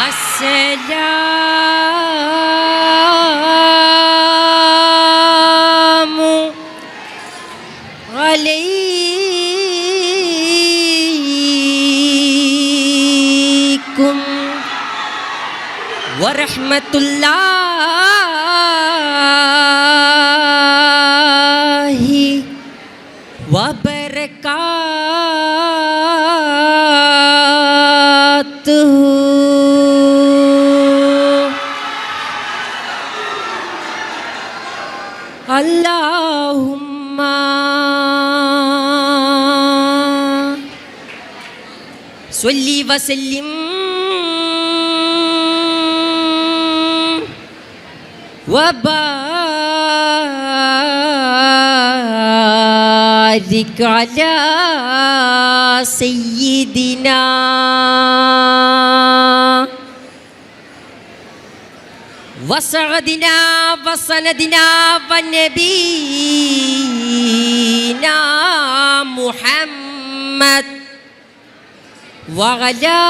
السلام علیکم ورحمت اللہ اللهم صل وسلم وبارك على سيدنا وسعدنا وسندنا ونبينا محمد وعلى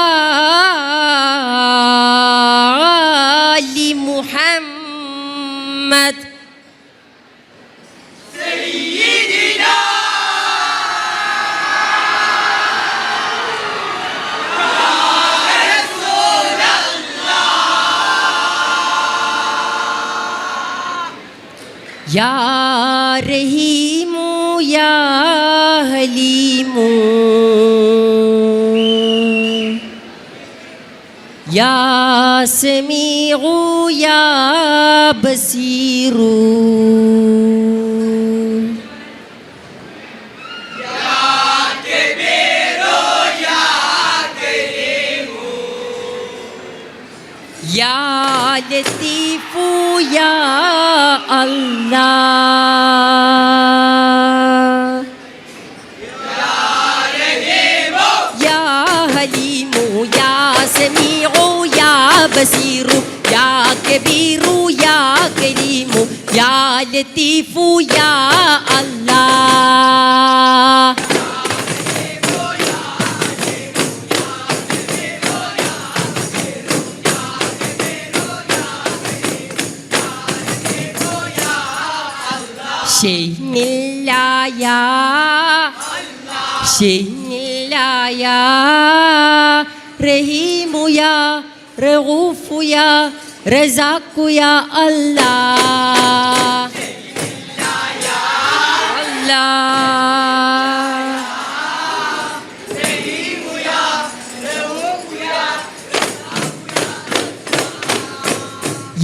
يا رحيم يا حليم يا سميع يا بصير Adetifu ya Allah Ya Halimu ya Semi'u ya Basiru ya Kebiru ya Kelimu Ya Latifu ya Allah şey. Nilla ya. Şey. Nilla ya. Rehimu ya. Rehufu Allah.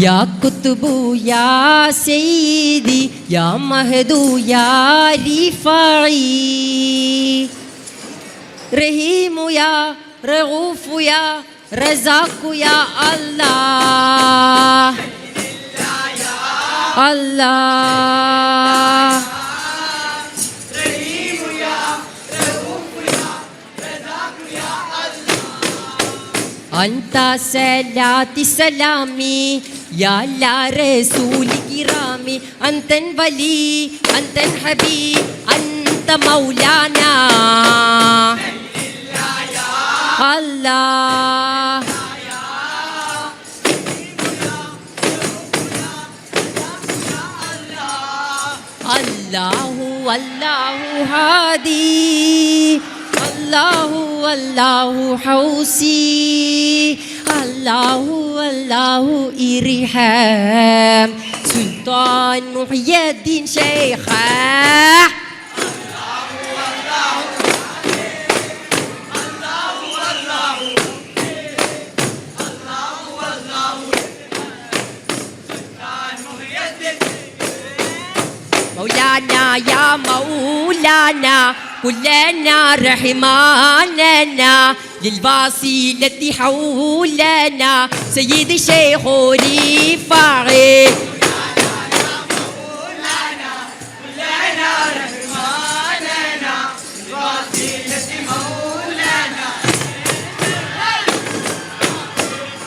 يا كتب يا سيدي يا مهدو يا رفاعي رحيم يا رغوف يا رزاق يا الله الله أنت صلاتي سلامي يا رسول كرامي أنت الولي أنت الحبيب أنت مولانا. الله. الله والله هادي. الله والله حوسي. الله والله إرحام سلطان محي الدين شيخه مولانا يا مولانا كلنا رحماننا. للوسيلة حولنا. سيد الشيخ رفاعي.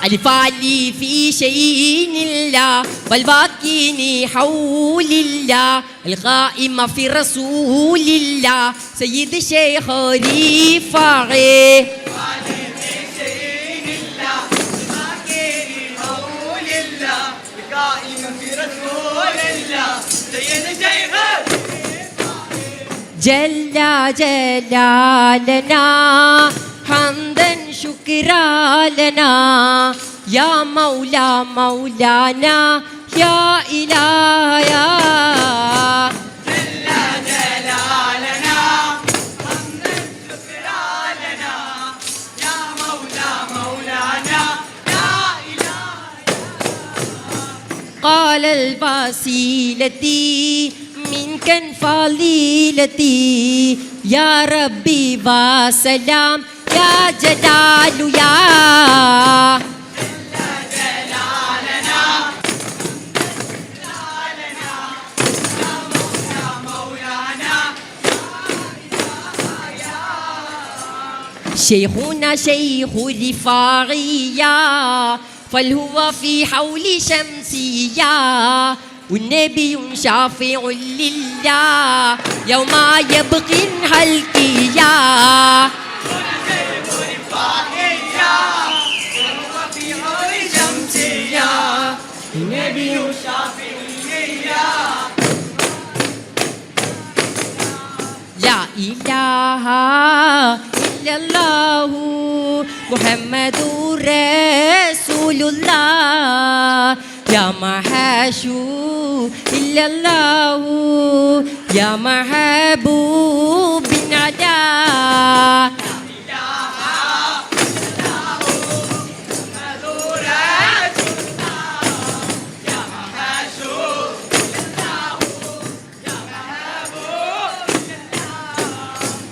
الفعلي في شيء الله ديني حول الله القائمة في رسول الله. سيد الشيخ رفاعي. جل جلالنا حمدا شكرا لنا. يا مولى مولانا يا إله يا جل جلالنا حمدا شكرا لنا يا مولا مولانا يا إله قال الباسيلتي منك فضيلتي يا ربي وسلام يا جلال يا شيخنا شيخ رفاعية فالهو في حول شمسية والنبي شافع لله يوم يبقي الهلكية إله إلا الله محمد رسول الله. يا محاشو إلا الله. يا محبوب عدا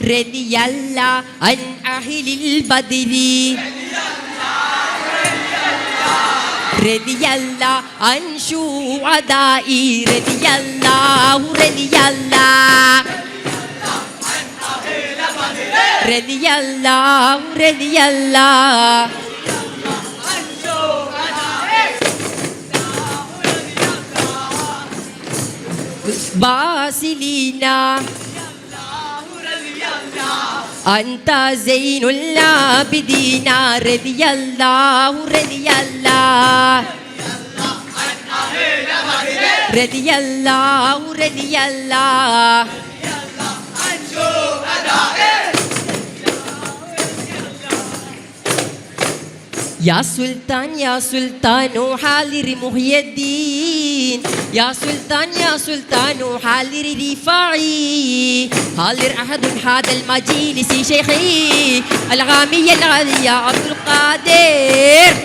رضي الله عن أهل البدر رضي الله عن شهدائي رضي الله رضي الله رضي الله رضي الله باسلينا أنت زين العابدين رضي الله رضي الله. رضي الله رضي الله. يا سلطان يا سلطان حالر محي الدين. يا سلطان يا سلطان حالر رفاعي. حالر أحد هذا المجلس شيخي الغامية العليا عبد القادر.